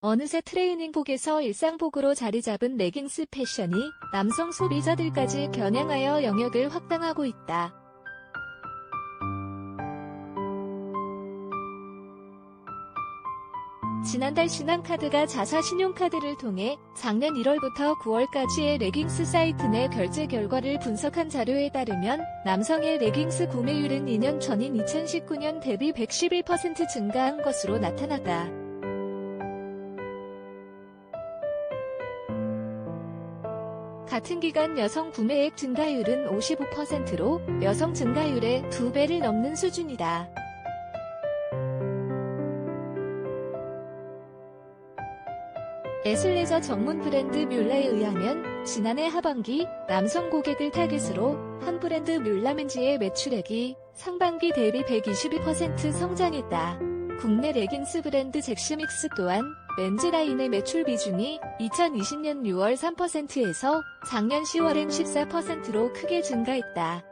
어느새 트레이닝복에서 일상복으로 자리 잡은 레깅스 패션이 남성 소비자들까지 겨냥하여 영역을 확장하고 있다. 지난달 신한카드가 자사 신용카드를 통해 작년 1월부터 9월까지의 레깅스 사이트 내 결제 결과를 분석한 자료에 따르면 남성의 레깅스 구매율은 2년 전인 2019년 대비 111% 증가한 것으로 나타났다. 같은 기간 여성 구매액 증가율은 55%로 여성 증가율의 2배를 넘는 수준이다. 에슬레저 전문 브랜드 뮬라에 의하면 지난해 하반기 남성 고객을 타깃으로 한 브랜드 뮬라멘지의 매출액이 상반기 대비 122% 성장했다. 국내 레깅스 브랜드 잭스믹스 또한 렌즈 라인의 매출 비중이 2020년 6월 3%에서 작년 10월엔 14%로 크게 증가했다.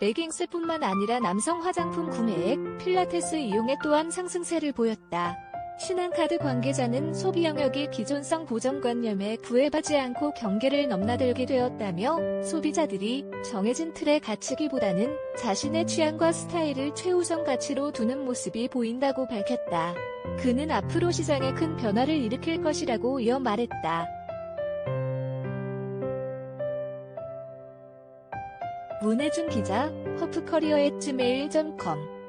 레깅스뿐만 아니라 남성 화장품 구매액, 필라테스 이용액 또한 상승세를 보였다. 신한카드 관계자는 소비 영역이 기존성 고정관념에 구애받지 않고 경계를 넘나들게 되었다며 소비자들이 정해진 틀에 갇히기보다는 자신의 취향과 스타일을 최우선 가치로 두는 모습이 보인다고 밝혔다. 그는 앞으로 시장에 큰 변화를 일으킬 것이라고 이어 말했다. 문혜준 기자, 허프커리어 at gmail.com